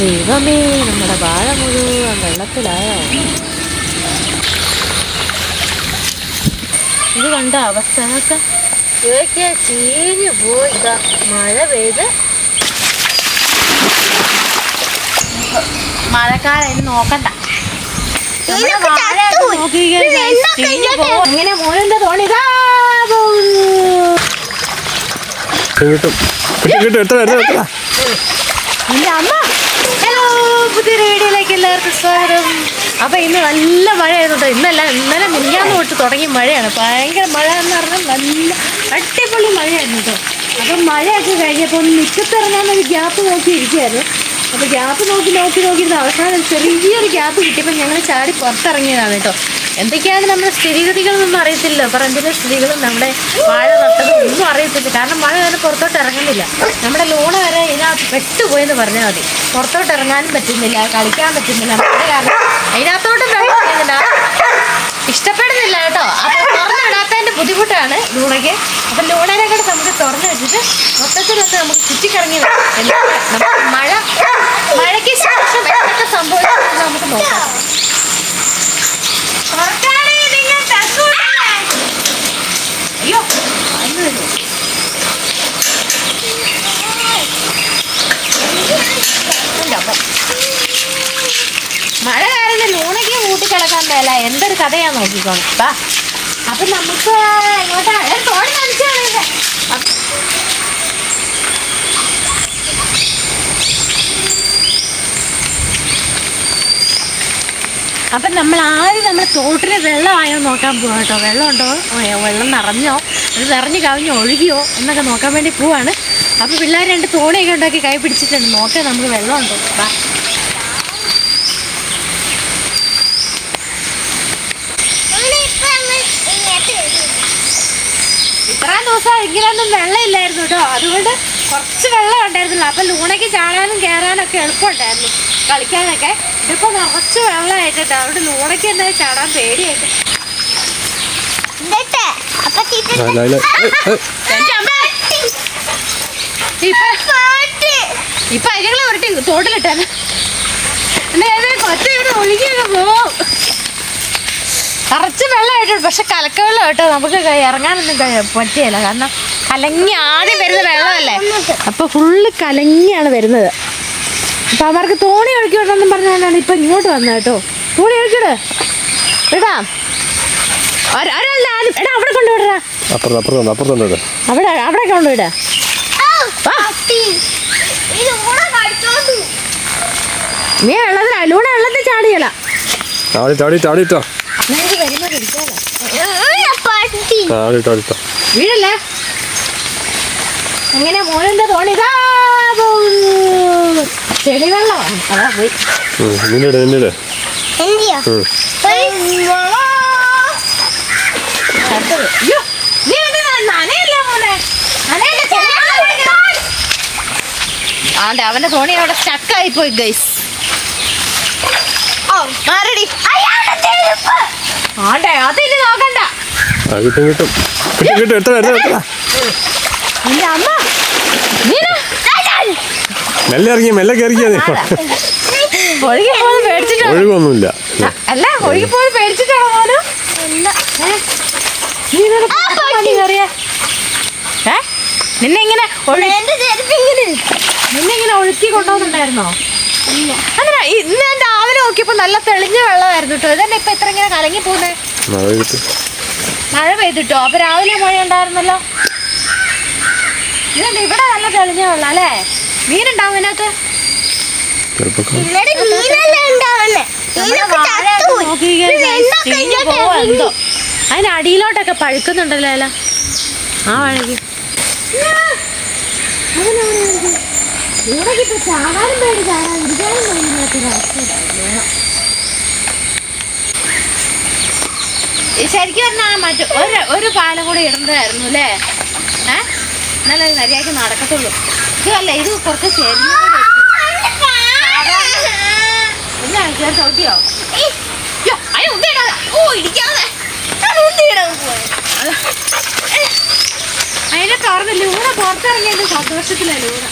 ദൈവമേ നമ്മുടെ വാഴ മുഴുവൻ വെള്ളത്തിലായോ? ഇത് കണ്ട അവസ്ഥ നോക്ക ഇവയ്ക്ക് ചീഞ്ഞു പോയി. ഇതാ മഴ പെയ്ത്. മഴക്കാലം നോക്കണ്ട. ഇങ്ങനെ മോനെന്താ തോണിതാ കിട്ടും. കിട്ടും എത്ര എത്ര എന്റെ അമ്മ. ഹലോ പുതിയൊരു വീഡിയോയിലേക്ക് എല്ലാവർക്കും സ്വാഗതം. അപ്പൊ ഇന്ന് നല്ല മഴയായിരുന്നു കേട്ടോ ഇന്നല്ല ഇന്നലെ മിനിഞ്ഞാന്ന് തൊട്ട് തുടങ്ങിയ മഴയാണ്. ഭയങ്കര മഴ എന്ന് പറഞ്ഞാൽ നല്ല അടിപൊളി മഴയായിരുന്നു കേട്ടോ അപ്പൊ മഴയൊക്കെ കഴിഞ്ഞപ്പോൾ ഒന്ന് മുറ്റത്തിറങ്ങാൻ ഒരു ഗ്യാപ്പ് നോക്കി ഇരിക്കുകയായിരുന്നു. അപ്പൊ ഗ്യാപ്പ് നോക്കി നോക്കി നോക്കിയിരുന്ന അവസാനം ചെറിയൊരു ഗ്യാപ്പ് കിട്ടിയപ്പോൾ ഞങ്ങൾ ചാടി പുറത്തിറങ്ങിയതാണ് കേട്ടോ. എന്തൊക്കെയാണ് നമ്മുടെ സ്ഥിതിഗതികളൊന്നും അറിയത്തില്ല. പറമ്പിലെ സ്ഥിതികളും നമ്മുടെ മഴ നട്ടതും ഒന്നും അറിയത്തില്ല. കാരണം മഴ കാരണം പുറത്തോട്ട് ഇറങ്ങുന്നില്ല. നമ്മുടെ ലോണ് വരെ ഇതിനകത്ത് പെട്ടുപോയെന്ന് പറഞ്ഞാൽ മതി. പുറത്തോട്ട് ഇറങ്ങാനും പറ്റുന്നില്ല കളിക്കാൻ പറ്റുന്നില്ല. മഴ കാരണം അതിനകത്തോട്ട് വെള്ളം. ഇഷ്ടപ്പെടുന്നില്ല കേട്ടോ. അപ്പൊ തുറന്നിടാത്തതിന്റെ ബുദ്ധിമുട്ടാണ് ലൂണയ്ക്ക്. അപ്പൊ ലൂണേനെ കൂടെ നമുക്ക് തുറന്നു വെച്ചിട്ട് മൊത്തത്തിലൊന്ന് നമുക്ക് ചുറ്റിക്കറങ്ങി നമുക്ക് മഴ മഴയ്ക്ക് ശേഷം എന്തൊക്കെ സംഭവിക്കുന്നത് നമുക്ക് നോക്കാം തുറക്കാനേ നിങ്ങൾ തക്കൂലല്ലേ? അയ്യോ അന്ന് വരൂ. എന്റെ അമ്മ. മഴ കാരണം ലൂണയ്ക്ക് കൂട്ടിക്കിടക്കാൻ മേല എന്തൊരു കഥയാ നോക്കിക്കോണം ബാ അപ്പൊ നമുക്ക് അപ്പൊ ഏ, തോണി നനച്ചാണ് അപ്പം നമ്മൾ ആദ്യം നമ്മൾ തോട്ടിൽ വെള്ളമായോ നോക്കാൻ പോവാ കേട്ടോ. വെള്ളം ഉണ്ടോ ഓ, വെള്ളം നിറഞ്ഞോ? അത് നിറഞ്ഞ് കവിഞ്ഞോ ഒഴുകിയോ എന്നൊക്കെ നോക്കാൻ വേണ്ടി പോവാണ്. അപ്പോൾ പിള്ളേർ രണ്ട് തോണിയൊക്കെ ഉണ്ടാക്കി കൈ പിടിച്ചിട്ടുണ്ട്. നോക്കാം നമുക്ക് വെള്ളം ഉണ്ടോ ബാ ഇത്രയും ദിവസം ഇങ്ങനെയൊന്നും വെള്ളം ഇല്ലായിരുന്നു കേട്ടോ. അതുകൊണ്ട് കുറച്ച് വെള്ളം ഉണ്ടായിരുന്നില്ല അപ്പം ലൂണയ്ക്ക് ചാടാനും കയറാനും ഒക്കെ എളുപ്പമുണ്ടായിരുന്നു കളിക്കാനൊക്കെ. ഇതിപ്പോൾ നിറച്ച് വെള്ളമായിട്ടുണ്ട് അതുകൊണ്ട് ലൂണയ്ക്ക് തന്നെ ചാടാൻ പേടിയായിട്ട്! ഇപ്പൊ ഇപ്പൊ അരികളെ ഉരുട്ടി തോട്ടിലിട്ടാണ് കൊച്ച ഇവിടെ ഒഴുകിയൊക്കെ പോവും. നിറച്ച് വെള്ളമായിട്ടുണ്ട് പക്ഷെ കലക്ക വെള്ളം കേട്ടോ. നമുക്ക് ഇറങ്ങാനൊന്നും പറ്റിയല്ല. കാരണം കലങ്ങി ആദ്യം വരുന്ന വെള്ളമല്ലേ? അപ്പൊ ഫുള്ള് കലങ്ങിയാണ് വരുന്നത്. അപ്പൊ അവർക്ക് തോണി ഒഴുക്കി വിടണമെന്നും പറഞ്ഞാണ് ഇപ്പൊ ഇങ്ങോട്ട് വന്നത് കേട്ടോ. തോണി ഒഴുക്കിട്. എടാ. ഒര- ഒരാളുടെ ആദ്യം എടാ അവിടെ കൊണ്ടുവിടടാ. അപ്പുറത്ത് അപ്പുറത്തുണ്ട് അപ്പുറത്തുണ്ട് അവിടെ അവിടെ കൊണ്ടുവിടാ. നീ വെള്ളത്തിൽ അലൂടെ വെള്ളത്തിൽ ചാടിയല്ല. ചാടി ചാടി ചാടിട്ടോ വീടല്ലേ? എങ്ങനെ മോളിന്റെ തോണി ഇതാ പോകുന്നു. ചെളിവെള്ളമാണ് അതാ പോയി. നിന്നിട് നിന്നിട് ഉം. അടുത്തത്. അയ്യോ, നീ എന്തിനാ നനയല്ലേ മോനെ? നനയല്ലേ, ചെളിവെള്ളം ഒഴിക്കണം. ആണ്ടെ അവന്റെ തോണി അവിടെ സ്റ്റക്കായി പോയി ഗൈസ് മാറടി. ആണ്ടെ അതിന് നോക്കണ്ട. കിട്ടും. കിട്ടും കിട്ടും കിട്ടും എത്ര എത്ര മെല്ലെ ഇറങ്ങി മെല്ലെ കയറിക്കാ നീ. ഒഴുകൊന്നുമില്ല. അല്ല ഒഴുകി പേടിച്ചിട്ടാണോ മോനും? നിന്നെ ഇങ്ങനെ നിന്നെ ഇങ്ങനെ ഒഴുക്കി കൊണ്ടുപോകുന്നുണ്ടായിരുന്നോ? അല്ല ഇന്ന് രാവിലെ നോക്കിയപ്പോ നല്ല തെളിഞ്ഞ വെള്ളമായിരുന്നു കേട്ടോ ഇതന്നെ ഇപ്പൊ ഇത്ര ഇങ്ങനെ കലങ്ങി പോകുന്നേ മഴ പെയ്തിട്ടോ. അപ്പൊ രാവിലെ മഴ ഉണ്ടായിരുന്നല്ലോ? ഇതന്നെ ഇവിടെ നല്ല തെളിഞ്ഞ വെള്ളം അല്ലേ? മീനുണ്ടാവും ഇതിനകത്ത്? അതിനടിയിലോട്ടൊക്കെ പഴുക്കുന്നുണ്ടല്ലോ ആ വഴക്ക് പേടി ശരിക്കും പറഞ്ഞാൽ മറ്റു ഒരു ഒരു പാലം കൂടി ഇടുന്നതായിരുന്നു അല്ലേ? ഏ? എന്നാലും അത് മര്യാദയ്ക്ക് നടക്കത്തുള്ളൂ. ഇതല്ല ഇത് കുറച്ച് ചെരിഞ്ഞ എന്നാ ഞാൻ ചവിട്ടിയോ? അയ്യോ ഓ ഇടിക്കാതെ. അത് അതിനെ തുറന്ന് ലൂണ പുറത്തിറങ്ങിയതിന്റെ സന്തോഷത്തിലാണ് ലൂണ.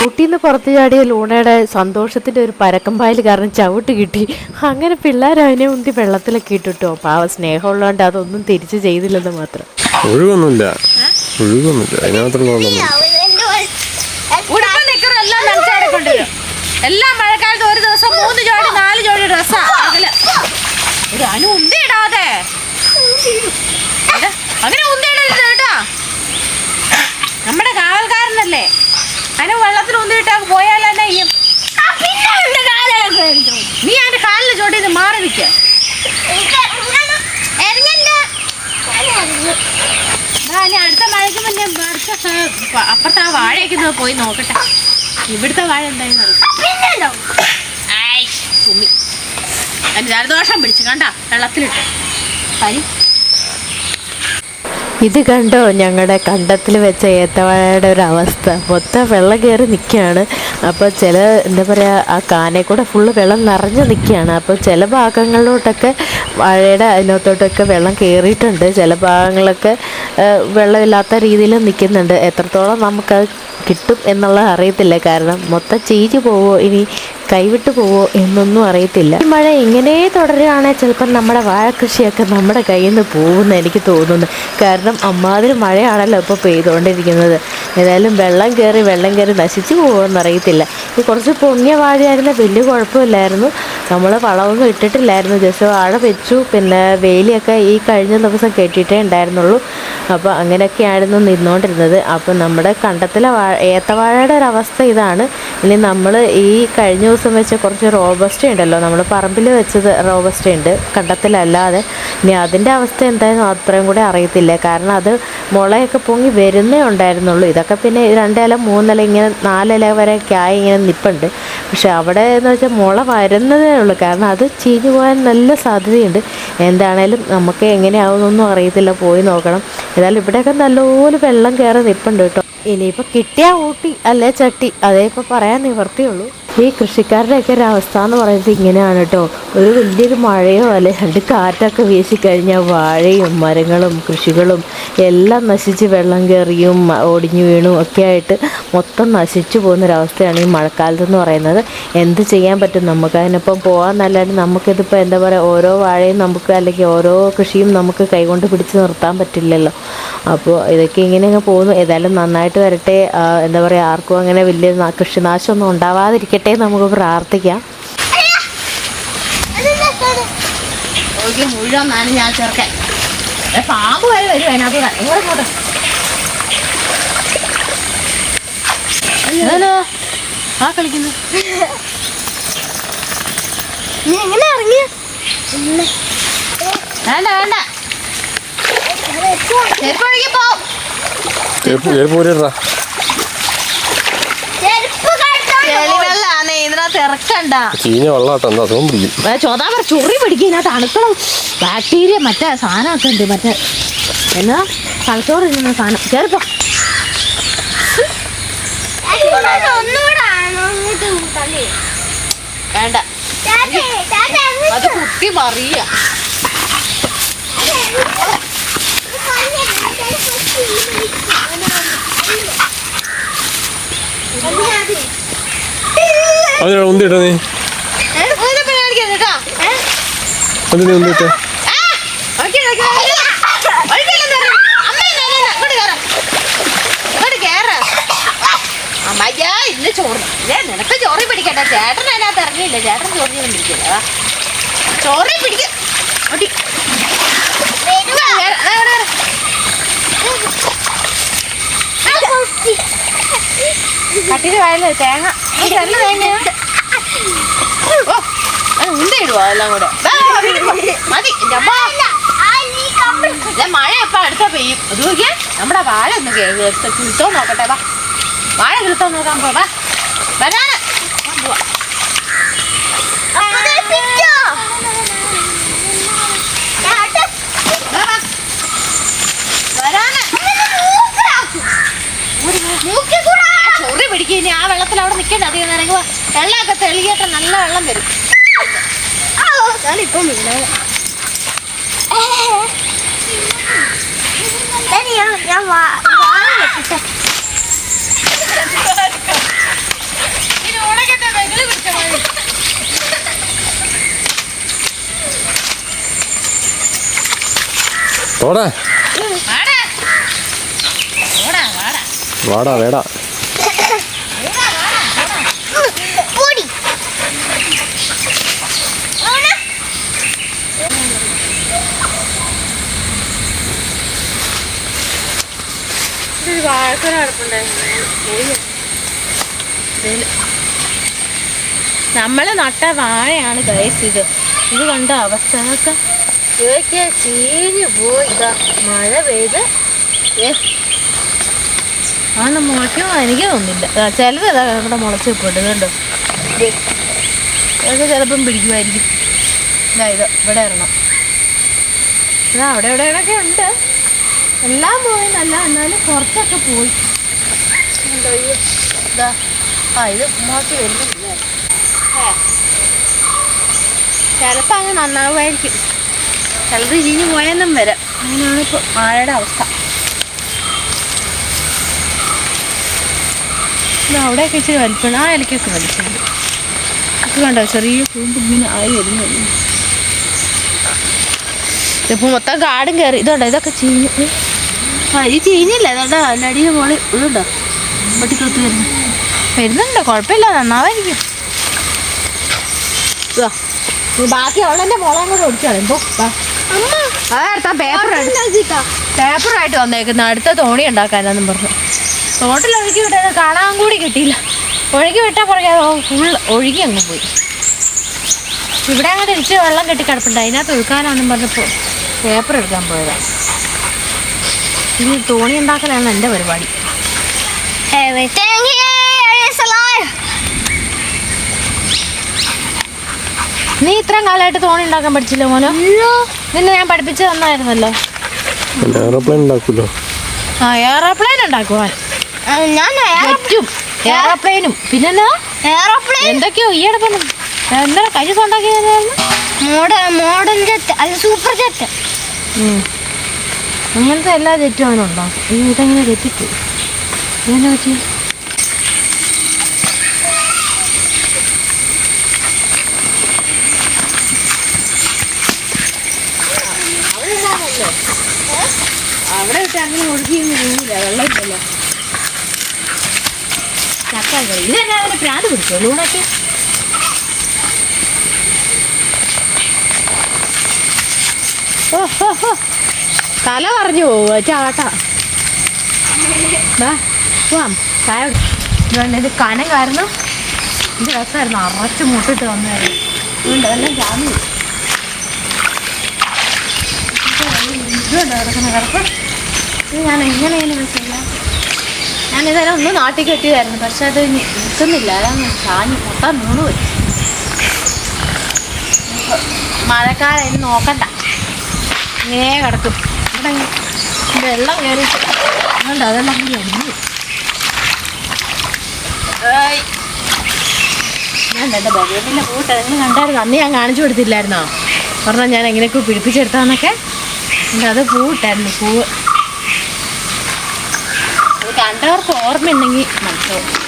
കുട്ടിന്ന് പുറത്തു ചാടിയ ലൂണയുടെ സന്തോഷത്തിന്റെ ഒരു പരക്കമ്പായൽ കാരണം ചവിട്ട് കിട്ടി. അങ്ങനെ പിള്ളേർ അതിനെ ഉന്തി വെള്ളത്തിലൊക്കെ ഇട്ടിട്ടോ. പാവ സ്നേഹമുള്ളതുകൊണ്ട് അതൊന്നും തിരിച്ചു ചെയ്തില്ലെന്ന് മാത്രം. ഒഴിവൊന്നുമില്ല ഒഴുകൊന്നുമില്ല. അതിനകത്തുള്ള എല്ലാം മഴക്കാലത്ത് ഒരു ദിവസം മൂന്ന് ജോഡി നാല് ജോഡി ഡ്രസ്സാ. അനു ഉന്തി ഇടാതെ. അങ്ങനെ ഉന്തി ഇടരുത് കേട്ടോ. നമ്മുടെ അനു വെള്ളത്തിൽ ഒന്നിട്ട് പോയാൽ ചെയ്യും നീ അതിന്റെ കാലിൽ ചോട്ടി മാറി നിൽക്ക അടുത്ത മഴയ്ക്ക് മുന്നേ അടുത്ത അപ്പുറത്തെ ആ വാഴയൊക്കെ പോയി നോക്കട്ടെ. ഇവിടുത്തെ വാഴ എന്തായാലും തുമ്മി അതിന് ജലദോഷം പിടിച്ചു കണ്ട വെള്ളത്തിലിട്ട്. പനി. ഇത് കണ്ടോ? ഞങ്ങളുടെ കണ്ടത്തിൽ വെച്ച ഏത്തവാഴയുടെ ഒരു അവസ്ഥ. മൊത്തം വെള്ളം കയറി നിൽക്കുകയാണ് അപ്പോൾ ചില എന്താ പറയുക ആ കാനെ കൂടെ ഫുള്ള് വെള്ളം നിറഞ്ഞു നിൽക്കുകയാണ് അപ്പോൾ ചില ഭാഗങ്ങളിലോട്ടൊക്കെ വാഴയുടെ അതിനകത്തോട്ടൊക്കെ വെള്ളം കയറിയിട്ടുണ്ട് ചില ഭാഗങ്ങളൊക്കെ വെള്ളമില്ലാത്ത രീതിയിൽ നിൽക്കുന്നുണ്ട് എത്രത്തോളം നമുക്ക് കിട്ടും എന്നുള്ളത് അറിയത്തില്ല. കാരണം മൊത്തം ചീഞ്ഞു പോവോ ഇനി? കൈവിട്ടു പോവോ എന്നൊന്നും അറിയത്തില്ല. ഈ മഴ ഇങ്ങനെ തുടരുകയാണെങ്കിൽ ചിലപ്പോൾ നമ്മുടെ വാഴ കൃഷിയൊക്കെ നമ്മുടെ കയ്യിൽ നിന്ന് പോകുമെന്ന് എനിക്ക് തോന്നുന്നു. കാരണം അമ്മാതിരി മഴയാണല്ലോ ഇപ്പോൾ പെയ്തുകൊണ്ടിരിക്കുന്നത് ഏതായാലും വെള്ളം കയറി വെള്ളം കയറി നശിച്ചു പോകുമെന്ന് എന്നറിയത്തില്ല ഈ കുറച്ച് പൊങ്ങിയ വാഴയായിരുന്ന വലിയ കുഴപ്പമില്ലായിരുന്നു. നമ്മൾ വളമൊന്നും ഇട്ടിട്ടില്ലായിരുന്നു. ജസ്റ്റ് വാഴ വെച്ചു. പിന്നെ വേലിയൊക്കെ ഈ കഴിഞ്ഞ ദിവസം കെട്ടിയിട്ടേ ഉണ്ടായിരുന്നുള്ളൂ. അപ്പോൾ അങ്ങനെയൊക്കെയായിരുന്നു നിന്നുകൊണ്ടിരുന്നത് അപ്പോൾ നമ്മുടെ കണ്ടത്തിലെ വാഴ ഏത്തവാഴയുടെ ഒരു അവസ്ഥ ഇതാണ്. ഇനി നമ്മൾ ഈ കഴിഞ്ഞ ദിവസം വെച്ച കുറച്ച് റോബസ്റ്റ ഉണ്ടല്ലോ. നമ്മൾ പറമ്പിൽ വെച്ചത് റോബസ്റ്റ ഉണ്ട്. കണ്ടത്തിലല്ലാതെ. ഇനി അതിന്റെ അവസ്ഥ എന്തായാലും അത്രയും കൂടെ അറിയത്തില്ല. കാരണം അത് മുളയൊക്കെ പൊങ്ങി വരുന്നേ ഉണ്ടായിരുന്നുള്ളൂ. ഇതൊക്കെ പിന്നെ രണ്ടില മൂന്നില ഇങ്ങനെ നാലില വരെ ആയി ഇങ്ങനെ നിപ്പുണ്ട്. പക്ഷെ അവിടെ എന്ന് വെച്ചാൽ മുള വരുന്നതേ ഉള്ളൂ. കാരണം അത് ചീഞ്ഞു പോകാൻ നല്ല സാധ്യതയുണ്ട്. എന്താണേലും നമുക്ക് എങ്ങനെയാവുന്നൊന്നും അറിയത്തില്ല. പോയി നോക്കണം. ഏതായാലും ഇവിടെയൊക്കെ നല്ലപോലെ വെള്ളം കയറി നിൽപ്പുണ്ട് കേട്ടോ. ഇനിയിപ്പോൾ കിട്ടിയ ഊട്ടി അല്ലേ ചട്ടി. അതേ ഇപ്പോൾ പറയാൻ നിവർത്തിയുള്ളൂ ഈ കൃഷിക്കാരുടെയൊക്കെ ഒരു അവസ്ഥ എന്ന് പറയുന്നത് ഇങ്ങനെയാണ് കേട്ടോ ഒരു വലിയൊരു മഴയോ അല്ലെ രണ്ട് കാറ്റൊക്കെ വീശിക്കഴിഞ്ഞാൽ വാഴയും മരങ്ങളും കൃഷികളും എല്ലാം നശിച്ച് വെള്ളം കയറിയും ഒടിഞ്ഞു വീണും ഒക്കെ ആയിട്ട് മൊത്തം നശിച്ചു പോകുന്നൊരവസ്ഥയാണ് ഈ മഴക്കാലത്ത് എന്ന് പറയുന്നത്. എന്ത് ചെയ്യാൻ പറ്റും? നമുക്ക് അതിനൊപ്പം പോകാൻ നല്ലതായിട്ട് നമുക്കിതിപ്പോൾ എന്താ പറയുക ഓരോ വാഴയും നമുക്ക് അല്ലെങ്കിൽ ഓരോ കൃഷിയും നമുക്ക് കൈകൊണ്ട് പിടിച്ച് നിർത്താൻ പറ്റില്ലല്ലോ. അപ്പോൾ ഇതൊക്കെ ഇങ്ങനെയൊക്കെ പോകുന്നു. ഏതായാലും നന്നായിട്ട് വരട്ടെ. എന്താ പറയുക ആർക്കും അങ്ങനെ വലിയ കൃഷിനാശമൊന്നും ഉണ്ടാവാതിരിക്കട്ടെ. എന്ന് നമുക്ക് പ്രാർത്ഥിക്കാം. മുഴുവൻ നാണ് ഞാൻ ചേർക്കാൻ പാമ്പ് വരെ വരും അതിനകത്ത്. ഇങ്ങോട്ട് പോട്ടെ ആ കളിക്കുന്നു. നീ എങ്ങനെ ഇറങ്ങിയ? വേണ്ട വേണ്ട. ചെരുപ്പ് ഒഴുകി പോ. ചെരുപ്പ് ചെരുപ്പ് ഊരിടാ ചെരുപ്പ് ചെളിവെള്ളാണ് ഇതിനകത്ത് ഇറക്കണ്ട. ചീഞ്ഞ വെള്ളമാട്ടോ എന്താ അസുഖം പിടിക്കും. ചോദാ പറ ചൊറി പിടിക്കുക ഇതിനകത്ത് അണുക്കളും ബാക്ടീരിയ മറ്റേ സാധനമൊക്കെ ഉണ്ട് മറ്റേ എന്നാ തലച്ചോറ് ഇടുന്ന സാധനം. ചെറുപ്പം വേണ്ട. അത് കുത്തി മറിയ. അതിനാ ഉന്തിട്ടോ നീ. അതിന് ഉന്തിട്ടോ അമ്മയ്യാ ഇന്ന് ചോറ്. നിനക്ക് ചോറി പിടിക്കട്ടെ ചേട്ടൻ അതിനകത്ത് ഇറങ്ങിയില്ല. ചേട്ടൻ ചോറിയൊന്നും പിടിക്കില്ല. ചോറി പിടിക്ക. കട്ടിന് വയൽ തേങ്ങ. ഉണ്ടയിടുവോ എല്ലാം കൂടെ? മതി മഴ എപ്പ അടുത്ത പെയ്യും? അത് നോക്കിയാ നമ്മുടെ വാഴ ഒന്ന് കിളുത്തോ നോക്കട്ടെ വാ. വാഴ കിളുത്തോ നോക്കാൻ പോ വാ. വരാന്. ബക്കറ്റ് അതിൽ നിന്ന് ഇറങ്ങുമ്പോൾ വെള്ളമൊക്കെ തെളിയട്ടെ നല്ല വെള്ളം വരും. ഞാനിപ്പം ഞാൻ വാടാ. വാടാ വേടാ. ഇതൊരു വാഴക്കൊല കിടപ്പുണ്ടായിരുന്നു നമ്മൾ നട്ട വാഴയാണ് ഗൈസ് ഇത്. ഇത് കണ്ട അവസ്ഥ നോക്ക ഇവയ്ക്ക് ചീഞ്ഞു പോയി. ഇതാ മഴ പെയ്ത്. ആണ് മുളയ്ക്കോ എനിക്ക് തോന്നില്ല ചിലത് അതാ ഇവിടെ മുളച്ച് വെക്കോട്ടെ കണ്ടോ. ഇതൊക്കെ ചിലപ്പം പിടിക്കുമായിരിക്കും. ഇതാ ഇവിടെ ഇറങ്ങണം. ഇതാ അവിടെ ഇവിടെ ഇവിടെയൊക്കെ ഉണ്ട്. എല്ലാം പോയെന്നല്ല എന്നാലും കുറച്ചൊക്കെ പോയി. ഈ ഇതാ? ആ ഇത് മോശം വരുന്നില്ല ചിലപ്പോൾ അങ്ങ് നന്നാവുമായിരിക്കും. ചിലത് ഇരിഞ്ഞു പോയെന്നും വരാം. അങ്ങനെയാണ് ഇപ്പോൾ മഴയുടെ അവസ്ഥ. അവിടെയൊക്കെ ഇച്ചിരി വലിപ്പമാണ് ആ ഇലക്കൊക്കെ വലിപ്പമുണ്ട് അത് കണ്ടോ? ചെറിയ കൂമ്പ് ഇങ്ങനെ ആയി വരുന്നു. ഇതിപ്പോ മൊത്തം കാടും കയറി. ഇതുണ്ടോ? ഇതൊക്കെ ചീഞ്ഞു. ആ ഈ ചീഞ്ഞില്ല അതിന്റെ അടിയിൽ മോളി ഇതുണ്ടോ വെട്ടിക്കൊത്ത് വരുന്നു. വരുന്നുണ്ട്? കുഴപ്പമില്ല നന്നാവായിരിക്കും. ബാക്കി അവളെന്റെ മോളെ കൂടെ ഓടിച്ചാളെ. എന്തോ അതെടുത്താ പേപ്പർ പേപ്പറായിട്ട് വന്നേക്കുന്ന. അടുത്ത തോണി ഉണ്ടാക്കാനെന്നും പറഞ്ഞു. തോട്ടിൽ ഒഴുകി വിട്ടത് കാണാൻ കൂടി കിട്ടിയില്ല. ഒഴുകി വിട്ടാൽ പുറകെ ഫുൾ ഒഴുകി അങ്ങ് പോയി. ഇവിടെ അങ്ങോട്ട് ഇരിച്ച് വെള്ളം കെട്ടി കിടപ്പുണ്ട്. അതിനകത്ത് ഒഴുക്കാനാണെന്നും പറഞ്ഞപ്പോൾ പേപ്പർ എടുക്കാൻ പോയതാണ് ഇനി തോണി ഉണ്ടാക്കലാണ് എന്റെ പരിപാടി. Everything here is alive. നീ ഇത്രയും കാലമായിട്ട് തോണി ഉണ്ടാക്കാൻ പഠിച്ചില്ല മോനോ? നിന്നെ ഞാൻ പഠിപ്പിച്ചു തന്നായിരുന്നല്ലോ. പിന്നെ എയറോപ്ലെയിൻ ഉണ്ടാക്കുമല്ലോ ആ എയറോപ്ലെയിൻ ഉണ്ടാക്കുവാൻ. ഞാൻ പറ്റും. എയറോപ്ലെയിനും പിന്നെന്നാ? എയർപ്ലെയിൻ എന്തൊക്കെയോ ഈയിടെ പറഞ്ഞു എന്താ കഴിഞ്ഞ ദിവസം ഉണ്ടാക്കിയതായിരുന്നു മോഡൽ മോഡൽ ജെറ്റ് അല്ല സൂപ്പർ ജെറ്റ് അങ്ങനത്തെ എല്ലാ തെറ്റും അവൻ ഉണ്ടാക്കും ഈ ഇതെങ്ങനെ തെറ്റിച്ചു എങ്ങനെ പറ്റി? അവിടെ ഇട്ട് അങ്ങനെ ഒഴുകിയൊന്നും പോകില്ല വെള്ളമില്ലല്ലോ ചക്കാൻ ഇതെന്നാ അതിന് പ്രാന്ത് പിടിച്ചോ ലൂണൊക്കെ? ഓ ഹോ ഓ തല പറഞ്ഞു പോവുക ഇത് കനം കാരണം ഇത് രസമായിരുന്നു. അറച്ച് മുട്ടിട്ട് വന്നായിരുന്നു. എല്ലാം ചാമി കിടക്കുന്ന കിടപ്പ് ഞാൻ എങ്ങനെയാണ് ഇതെല്ലാം ഒന്ന് നാട്ടിൽ കെട്ടിയതായിരുന്നു. പക്ഷെ അത് നിൽക്കുന്നില്ല. അതാണ് ചാഞ്ഞ് മൊത്തം മൂന്ന് പോയി. മഴക്കാലം നോക്കണ്ട. ഇങ്ങനെ കിടക്കും. വെള്ളം കയറി അതുകൊണ്ട് അതെല്ലാം കൂടി അടിഞ്ഞു. ഞാൻ എന്റെ ബലൂണിന്റെ പൂട്ട് നിങ്ങൾ കണ്ടായിരുന്നു? അന്ന് ഞാൻ കാണിച്ചു കൊടുത്തില്ലായിരുന്നോ? പറഞ്ഞാൽ ഞാൻ എങ്ങനെയൊക്കെ പിടിപ്പിച്ചെടുത്താന്നൊക്കെ. അത് പൂവിട്ടായിരുന്നു പൂവ് കണ്ടവർക്ക് ഓർമ്മയുണ്ടെങ്കിൽ മനസ്സിലാവും.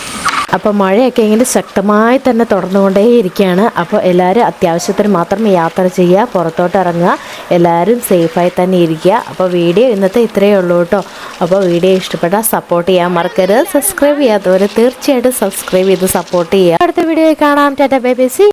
അപ്പോൾ മഴയൊക്കെ ഇങ്ങനെ ശക്തമായി തന്നെ തുടർന്നുകൊണ്ടേയിരിക്കുകയാണ് അപ്പോൾ എല്ലാവരും അത്യാവശ്യത്തിന് മാത്രം യാത്ര ചെയ്യുക പുറത്തോട്ട് ഇറങ്ങുക എല്ലാവരും സേഫായി തന്നെ ഇരിക്കുക. അപ്പോൾ വീഡിയോ ഇന്നത്തെ ഇത്രയേ ഉള്ളൂ കേട്ടോ. അപ്പോൾ വീഡിയോ ഇഷ്ടപ്പെട്ടാൽ സപ്പോർട്ട് ചെയ്യാൻ മറക്കരുത്. സബ്സ്ക്രൈബ് ചെയ്യാത്തവർ തീർച്ചയായിട്ടും സബ്സ്ക്രൈബ് ചെയ്ത് സപ്പോർട്ട് ചെയ്യുക. അടുത്ത വീഡിയോ കാണാം. Tata bye bye C